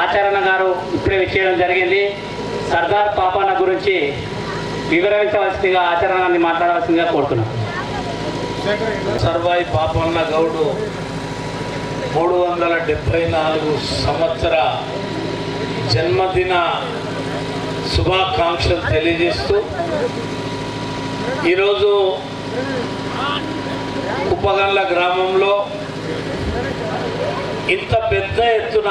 ఆచరణ గారు ముఖ్య విషయడం జరిగింది. సర్దార్ పాపన్న గురించి వివరించవలసిందిగా ఆచరణాన్ని మాట్లాడవలసిందిగా కోరుతున్నాం. సర్వాయి పాపన్న గౌడు మూడు వందల డెబ్బై నాలుగు సంవత్సర జన్మదిన శుభాకాంక్షలు తెలియజేస్తూ ఈరోజు కుప్పగండ్ల గ్రామంలో ఇంత పెద్ద ఎత్తున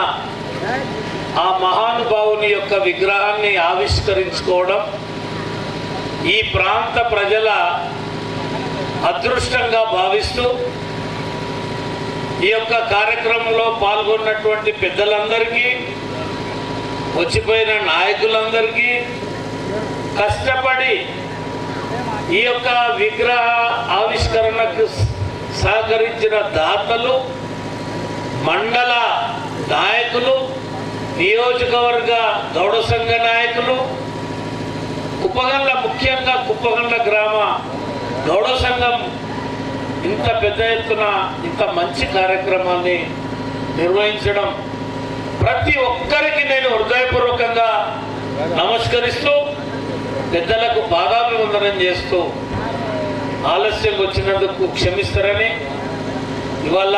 ఆ మహానుభావుని యొక్క విగ్రహాన్ని ఆవిష్కరించుకోవడం ఈ ప్రాంత ప్రజల అదృష్టంగా భావిస్తూ ఈ యొక్క కార్యక్రమంలో పాల్గొన్నటువంటి పెద్దలందరికీ వచ్చిపోయిన నాయకులందరికీ కష్టపడి ఈ యొక్క విగ్రహ ఆవిష్కరణకు సహకరించిన దాతలు మండల నాయకులు నియోజకవర్గ గౌడ సంఘ నాయకులు కుప్పగండ్ల ముఖ్యంగా కుప్పగండ్ల గ్రామ గౌడ సంఘం ఇంత పెద్ద ఎత్తున ఇంత మంచి కార్యక్రమాన్ని నిర్వహించడం ప్రతి ఒక్కరికి నేను హృదయపూర్వకంగా నమస్కరిస్తూ పెద్దలకు పాదాభివందనం చేస్తూ ఆలస్యం వచ్చినందుకు క్షమిస్తారని ఇవాళ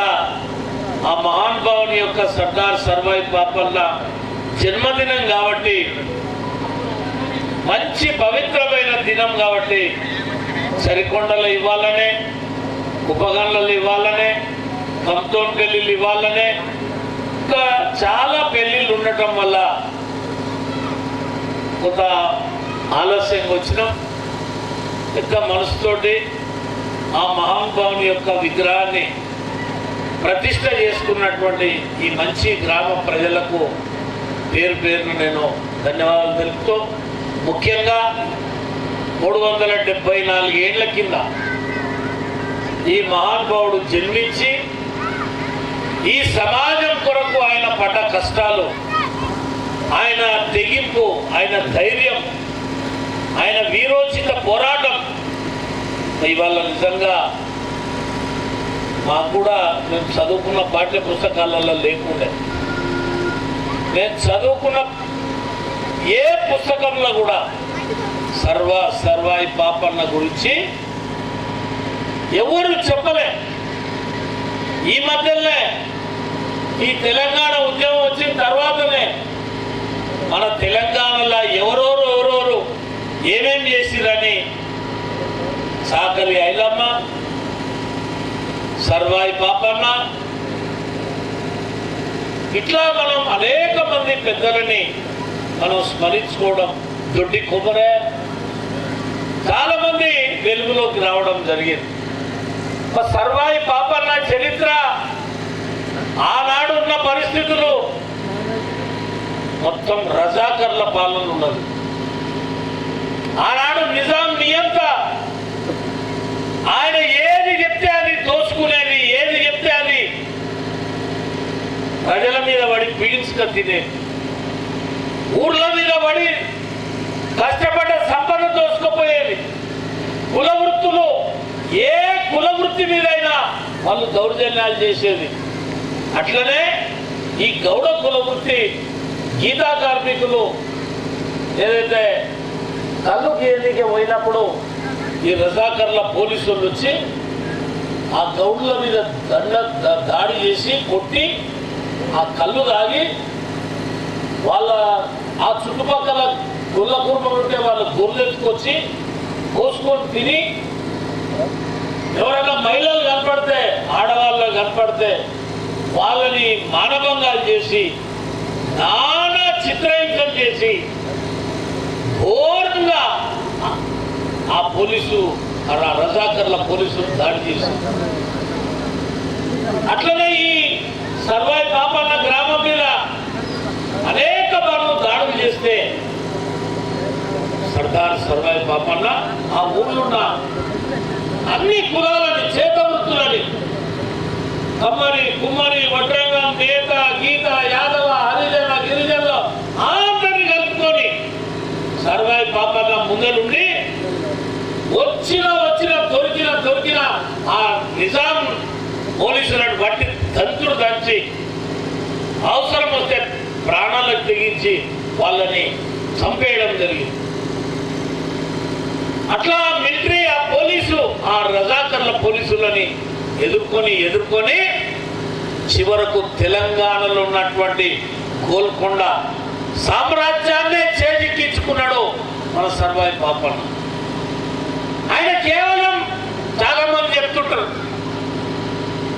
ఆ మహానుభావుని యొక్క సర్దార్ సర్వాయి పాపల్ల జన్మదినం కాబట్టి మంచి పవిత్రమైన దినం కాబట్టి సరికొండలు ఇవ్వాలనే ఉపగండ్లలు ఇవ్వాలనే కంతోన్ పెళ్ళిళ్ళు ఇవ్వాలనే ఇంకా చాలా పెళ్ళిళ్ళు ఉండటం వల్ల కొంత ఆలస్యంగా వచ్చినాం. పెద్ద మనసుతోటి ఆ మహానుభావుని యొక్క విగ్రహాన్ని ప్రతిష్ట చేసుకున్నటువంటి ఈ మంచి గ్రామ ప్రజలకు పేరు పేరును నేను ధన్యవాదాలు తెలుపుతూ ముఖ్యంగా మూడు వందల డెబ్బై నాలుగేళ్ళ కింద ఈ మహానుభావుడు జన్మించి ఈ సమాజం కొరకు ఆయన పడ్డ కష్టాలు ఆయన తెగింపు ఆయన ధైర్యం ఆయన వీరోచిత పోరాటం ఇవాళ నిజంగా మాకు కూడా మేము చదువుకున్న పాఠ్య పుస్తకాలలో లేకుండే. నేను చదువుకున్న ఏ పుస్తకంలో కూడా సర్వ సర్వాయి పాపన్న గురించి ఎవరు చెప్పలే. ఈ మధ్యనే ఈ తెలంగాణ ఉద్యమం వచ్చిన తర్వాతనే మన తెలంగాణలో ఎవరెవరు ఎవరెవరు ఏమేం చేసిరని సాకలి ఐలమ్మ సర్వాయి పాపన్న. ఇట్లా మనం అనేక మంది పెద్దలని మనం స్మరించుకోవడం దొడ్డి కొబ్బరే. చాలా మంది వెలుగులోకి రావడం జరిగింది. సర్వాయి పాపన్న చరిత్ర ఆనాడు ఉన్న పరిస్థితులు మొత్తం రజాకర్ల పాలన ఉన్నది. ఆనాడు నిజాం నియంత ఆయన ఏది చెప్తే అది దోచుకునేది ఏది చెప్తే అది ప్రజల మీద పడి పీడించుక తినే. ఊర్ల మీద పడి కష్టపడ్డ సంపద దోసుకుపోయేది. కుల వృత్తులు ఏ కుల వృత్తి మీదైనా వాళ్ళు దౌర్జన్యాలు చేసేది. అట్లనే ఈ గౌడ కుల వృత్తి గీతా కార్మికులు ఏదైతే కళ్ళు గీయడానికి పోయినప్పుడు ఈ రజాకర్ల పోలీసులు వచ్చి ఆ గౌడ్ల మీద దండ దాడి చేసి కొట్టి ఆ కళ్ళు తాగి వాళ్ళ ఆ చుట్టుపక్కల గుళ్ళ కుటుంబం ఉంటే వాళ్ళు గొర్రెలు ఎత్తుకొచ్చి కోసుకొని తిని ఎవరైనా మహిళలు కనపడితే ఆడవాళ్ళు కనపడితే వాళ్ళని మానభంగాలు చేసి నానా చిత్రహింసలు చేసి ఘోరంగా ఆ- పోలీసు ఆ రజాకర్ల పోలీసులు దాడి చేసి అట్లనే ఈ సర్వాయి పాపన్న గ్రామం మీద అనేక పనులు దాడులు చేస్తే సర్దార్ సర్వాయి పాపన్న ఆ ఊళ్ళున్న ఉన్న అన్ని కులాలని చేతవృత్తులని కమ్మరి కుమ్మరి వడ్రంగం నేత గీత యాదవ హరిజన గిరిజనులు అందరినీ కలుపుకొని సర్వాయి పాపన్న ముందరుండి వచ్చిన వచ్చిన దొరికిన దొరికిన ఆ నిజాం పోలీసులను బట్టి తంతులు దంచి అవసరం వస్తే ప్రాణాలకు తెగించి వాళ్ళని చంపేయడం జరిగింది. అట్లా మిలిటరీ ఆ పోలీసు ఆ రజాకర్ల పోలీసులని ఎదుర్కొని ఎదుర్కొని చివరకు తెలంగాణలో ఉన్నటువంటి గోల్కొండ సామ్రాజ్యాన్నే చేజిక్కించుకున్నాడు మన సర్వాయి పాపన్న. ఆయన కేవలం చాలా మంది చెప్తుంటారు.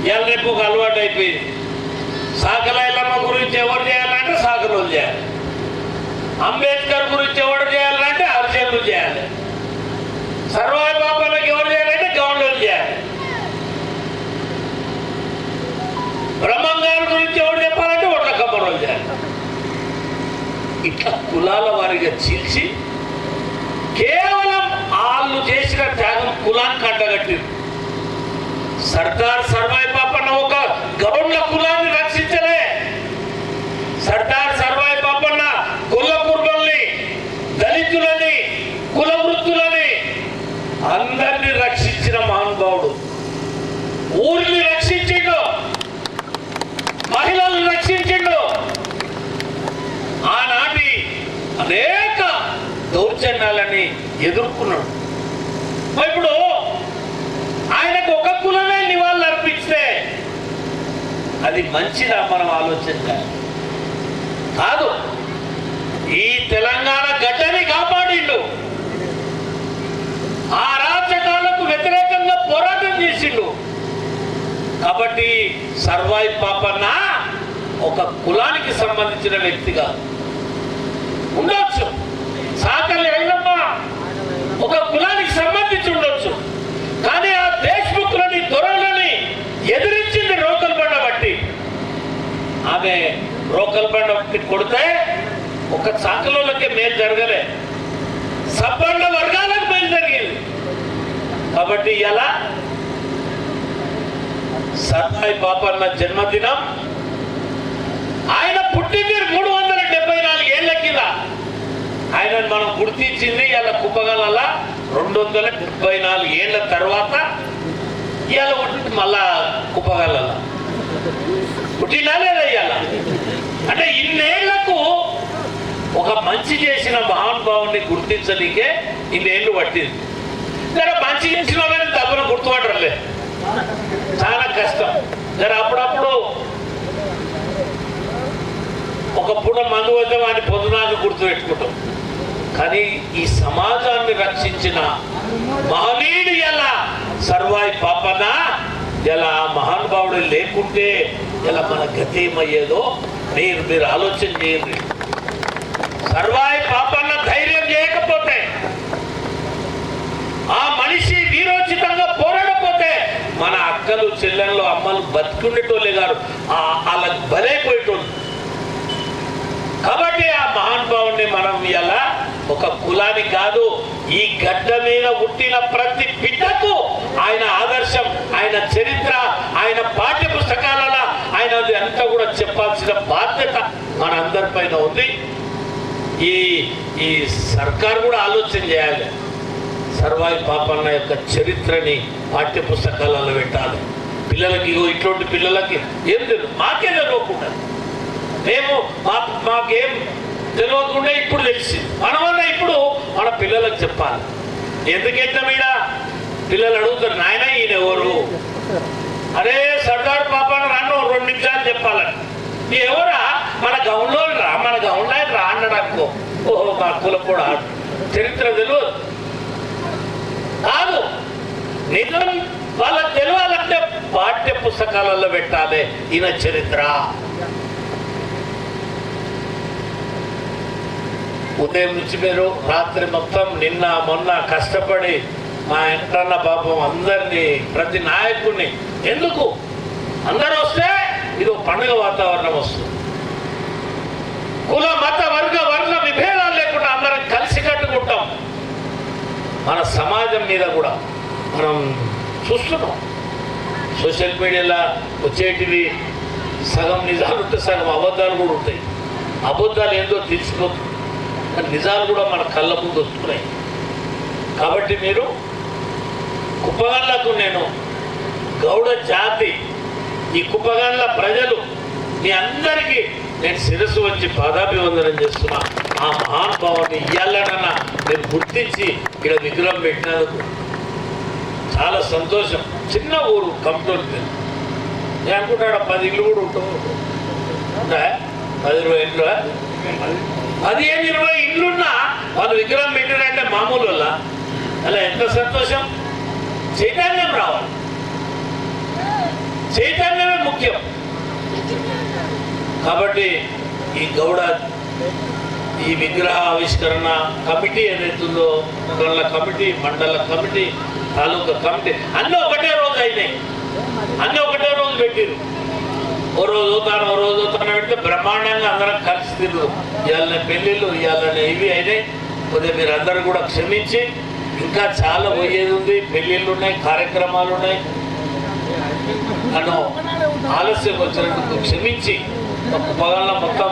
ఇవాళ రేపు ఒక అలవాటు అయిపోయింది. సాకలైలమ్మ గురించి ఎవరు చేయాలంటే సాకలోలు చేయాలి. అంబేద్కర్ గురించి ఎవరు చేయాలంటే అర్జన్లు చేయాలి. సర్వాయి బాబాలకు ఎవరు చేయాలంటే గవర్నర్లు చేయాలి. బ్రహ్మంగారి గురించి ఎవరు చెప్పాలంటే ఒట్ల కమ్మరోలు చేయాలి. ఇట్లా కులాల వారిగా చీల్చి కేవలం వాళ్ళు చేసిన త్యాగం కులాన్ని కట్టగట్టింది సర్దార్ సర్వాయి పాపన్న ఒక గౌండ్ల కులాన్ని రక్షించలే సర్దార్ సర్వాయి పాపన్న కుల కుర్మల్ని దళితులని కుల వృత్తులని అందరినీ రక్షించిన మహానుభావుడు ఊరిని రక్షించిండు మహిళలను రక్షించిండు ఆనాటి అనేక దౌర్జన్యాలని ఎదుర్కొన్నాడు మరి ఇప్పుడు ఆయనకు ఒక కులమే నివాళులు అర్పిస్తే అది మంచిదా మనం ఆలోచించాలి? కాదు. ఈ తెలంగాణ గడ్డని కాపాడిండు. ఆ రాజకాలకు వ్యతిరేకంగా పోరాటం చేసిండు. కాబట్టి సర్వాయి పాపన్న ఒక కులానికి సంబంధించిన వ్యక్తిగా ఉండొచ్చు. సాకలి అయినమ్మ ఒక కుల రోకల్ కొడితే ఒక సాకలోళ్ళకే మేలు జరగలే. సబ్బండ వర్గాలకు మేలు జరిగింది. కాబట్టి ఎలా సర్వాయి పాపన్న జన్మదినం. ఆయన పుట్టింది మూడు వందల డెబ్బై నాలుగు ఏళ్ళ కింద. ఆయనను మనం గుర్తించింది ఇలా కుప్పగల రెండు వందల డెబ్బై నాలుగు ఏళ్ళ తర్వాత ఇలా ఉంటుంది మళ్ళా కుప్పగల పుట్టినా లేదా ఇలా అంటే ఇన్నేళ్ళకు ఒక మంచి చేసిన మహానుభావుని గుర్తించలేకే ఇన్నేళ్ళు పట్టింది. జర మంచి చేసిన వాళ్ళని తప్పున గుర్తుపడరలే చాలా కష్టం. జర అప్పుడప్పుడు ఒక పూట మందు వద్ద వాడిని పొందునాన్ని గుర్తు పెట్టుకుంటాం కానీ ఈ సమాజాన్ని రక్షించిన మహనీయుడు ఎలా? సర్వాయి పాపన? ఎలా? ఆ మహానుభావుడు లేకుంటే ఎలా మన గతేమయ్యేదో మీరు మీరు ఆలోచన చేయండి. సర్వాయి పాపన్న ధైర్యం చేయకపోతే ఆ మనిషి వీరోచితంగా పోరాడకపోతే మన అక్కలు చెల్లెళ్ళు అమ్మలు బతుకుండేటోళ్ళే గారు ఆ వాళ్ళకి బలైపోయేటోళ్ళు. కాబట్టి ఆ మహానుభావుని మనం ఎలా ఒక కులాని కాదు ఈ గడ్డ మీద పుట్టిన ప్రతి బిడ్డకు ఆయన ఆదర్శం ఆయన చరిత్ర ఇదంతా అంతా కూడా చెప్పాల్సిన బాధ్యత మనందరిపైన ఉంది. ఈ ఈ సర్కార్ కూడా ఆలోచన చేయాలి. సర్వాయి పాపన్న యొక్క చరిత్రని పాఠ్య పుస్తకాలలో పెట్టాలి. పిల్లలకి ఇగో ఇటువంటి పిల్లలకి ఏం తెలియదు మాకే తెలియకుండా మేము మా మాకేం తెలియకుండా ఇప్పుడు తెలిసింది. మనమన్నా ఇప్పుడు మన పిల్లలకు చెప్పాలి. ఎందుకంటే మీద పిల్లలు అడుగుతారు నాయన ఈయన ఎవరు అరే సర్దార్ పాపాను రాను రెండు నిమిషాలు చెప్పాలని. నీ ఎవరా? మన గౌన్లో రా మన గౌన్లో రా అన్నాడు అనుకో. ఓహో మా కుల కూడా చరిత్ర తెలియదు. కాదు నిజం వాళ్ళకి తెలియాలంటే పాఠ్య పుస్తకాలలో పెట్టాలి ఈయన చరిత్ర. ఉదయం నుంచి మీరు రాత్రి మొత్తం నిన్న మొన్న కష్టపడి మా ఎంటన్న పాపం అందరినీ ప్రతి నాయకుడిని ఎందుకు? అందరూ వస్తే ఇది ఒక పండుగ వాతావరణం వస్తుంది. కుల మత వర్గ వర్ణ విభేదాలు లేకుండా అందరం కలిసి కట్టుకుంటాం. మన సమాజం మీద కూడా మనం చూస్తున్నాం. సోషల్ మీడియాలో వచ్చేటివి సగం నిజాలు ఉంటే సగం అబద్ధాలు కూడా ఉంటాయి. అబద్ధాలు ఏందో తెలిసిపోతుంది కానీ నిజాలు కూడా మన కళ్ళ ముందు వస్తున్నాయి. కాబట్టి మీరు కుప్పగన్లకు నేను గౌడ జాతి ఈ కుప్పగండ్ల ప్రజలు మీ అందరికీ నేను శిరస్సు వచ్చి పాదాభివందనం చేస్తున్నా. ఆ మహానుభావాన్ని ఇయ్యాలనన్నా నేను గుర్తించి ఇక్కడ విగ్రహం పెట్టినందుకు చాలా సంతోషం. చిన్న ఊరు కంప్యూటర్ నేను అనుకుంటాడు పది ఇల్లు కూడా ఉంటావు? ఉంటాయా? పది ఇరవై ఇల్లు పదిహేను ఇరవై ఇల్లున్నా వాళ్ళు విగ్రహం పెట్టారంటే మామూలు అలా ఎంత సంతోషం? చైతన్యం రావాలి. చైతన్యమే ముఖ్యం. కాబట్టి ఈ గౌడ ఈ విగ్రహ ఆవిష్కరణ కమిటీ ఏదైతుందో మండల కమిటీ మండల కమిటీ తాలూకా కమిటీ అన్నీ ఒకటే రోజు అయినాయి. అన్నీ ఒకటే రోజు పెట్టిరు ఓ రోజు అవుతాను ఓ రోజు అవుతాను పెడితే బ్రహ్మాండంగా అందరం కలిసి తిరుగు. ఇవాళ పెళ్ళిళ్ళు ఇవాళ ఇవి అయినాయి. కొద్దిగా మీరు అందరూ కూడా క్షమించి ఇంకా చాలా పోయేది ఉంది. పెళ్ళిళ్ళు ఉన్నాయి కార్యక్రమాలు ఉన్నాయి. నన్ను ఆలస్యం వచ్చినందుకు క్షమించి ఒక కుప్పగల్ల మొత్తం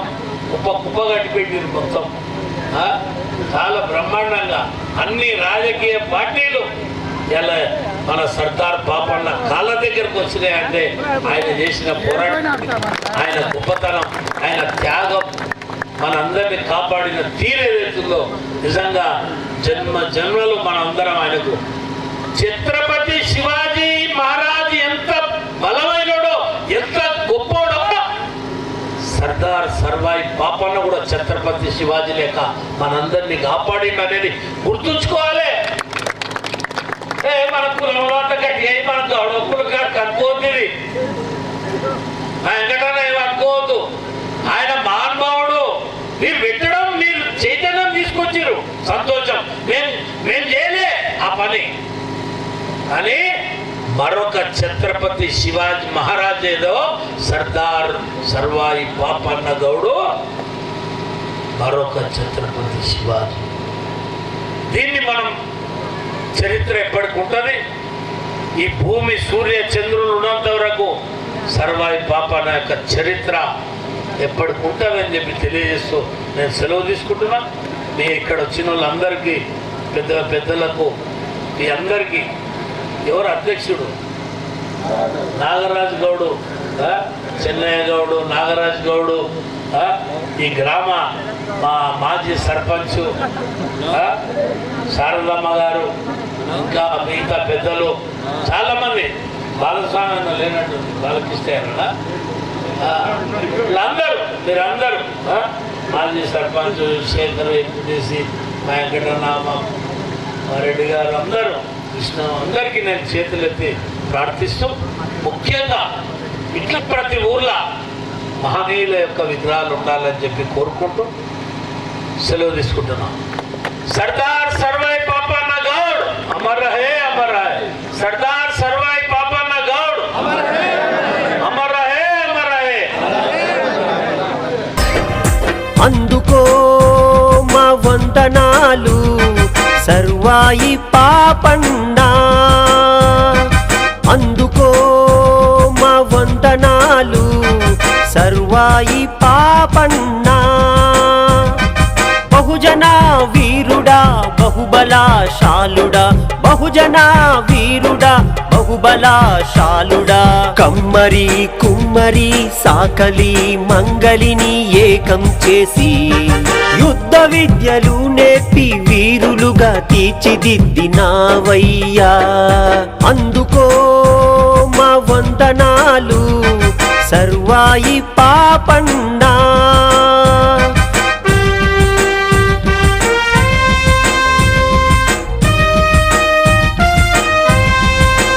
కుప్ప కుప్ప కట్టిపెట్టింది మొత్తం ఆ? చాలా బ్రహ్మాండంగా అన్ని రాజకీయ పార్టీలు ఇలా మన సర్దార్ పాపన్న కాళ్ళ దగ్గరకు వచ్చినాయంటే ఆయన చేసిన పోరాటం ఆయన గొప్పతనం ఆయన త్యాగం మనందరినీ కాపాడిన తీరేదైతుందో నిజంగా జన్మ జన్మలు మనందరం ఆయనకు ఛత్రపతి శివాజీ మహారాజ్ ఎంత బలమైనడో ఎంత గొప్పోడో సర్దార్ సర్వాయి పాపన్న కూడా ఛత్రపతి శివాజీ లేక మనందరినీ కాపాడింది అనేది గుర్తుంచుకోవాలి. ఏ మన కులంలో అంత మన గౌడకులు కనుకోతుంది వెంకటన్న ఏం అనుకోవద్దు. ఆయన మహానుభావుడు. మీరు పెట్టడం మీరు చైతన్యం తీసుకొచ్చారు సంతోషం. మేము మేము చేయలే ఆ పని. కానీ మరొక ఛత్రపతి శివాజీ మహారాజ్ ఏదో సర్దార్ సర్వాయి పాపన్న గౌడు మరొక ఛత్రపతి శివాజీ. దీన్ని మనం చరిత్ర ఎప్పటికి ఉంటుంది? ఈ భూమి సూర్య చంద్రులు ఉన్నంత వరకు సర్వాయి పాపన్న యొక్క చరిత్ర ఎప్పటికి ఉంటుందని చెప్పి తెలియజేస్తూ నేను సెలవు తీసుకుంటున్నా. మీ ఇక్కడ వచ్చిన వాళ్ళందరికీ పెద్ద పెద్దలకు మీ అందరికీ ఎవరు అధ్యక్షుడు? నాగరాజు గౌడు చెన్నయ్య గౌడు నాగరాజు గౌడు ఈ గ్రామ మా మాజీ సర్పంచ్ శారదమ్మ గారు ఇంకా మిగతా పెద్దలు చాలామంది బాలస్వామి అన్న లేనట్టు బాలకృష్ణ అన్న వీళ్ళందరూ మీరందరూ మాజీ సర్పంచ్ శేఖర్ ఎంపీటీసీ మా రెడ్డి గారు అందరూ కృష్ణ అందరికీ నేను చేతులెత్తి ప్రార్థిస్తూ ముఖ్యంగా ఇట్లా ప్రతి ఊర్లో మహనీయుల యొక్క విగ్రహాలు ఉండాలని చెప్పి కోరుకుంటూ సెలవు తీసుకుంటున్నాం. సర్దార్ సర్వై పాపన్న గౌడ్ అమర్ రహే అమర్ రహే. సర్దార్ సర్వై పాపన్న గౌడ్ అమర్ రహే అమర్ రహే. అందుకో మా వందనాలు. సర్వాయి పాపన్నా అందుకో మా వందనాలు సర్వాయి పాపన్నా బహుజన వీరుడా బహుబలాశాలుడా. బహుజన వీరుడా బహుబలాశాలుడా. కమ్మరి కుమ్మరి సాకలి మంగలిని ఏకం చేసి యుద్ధ విద్యలు నేర్పి వీరులుగా తీర్చిదిద్దినావయ్యా. అందుకో మా వందనాలు సర్వాయి పాపన్నా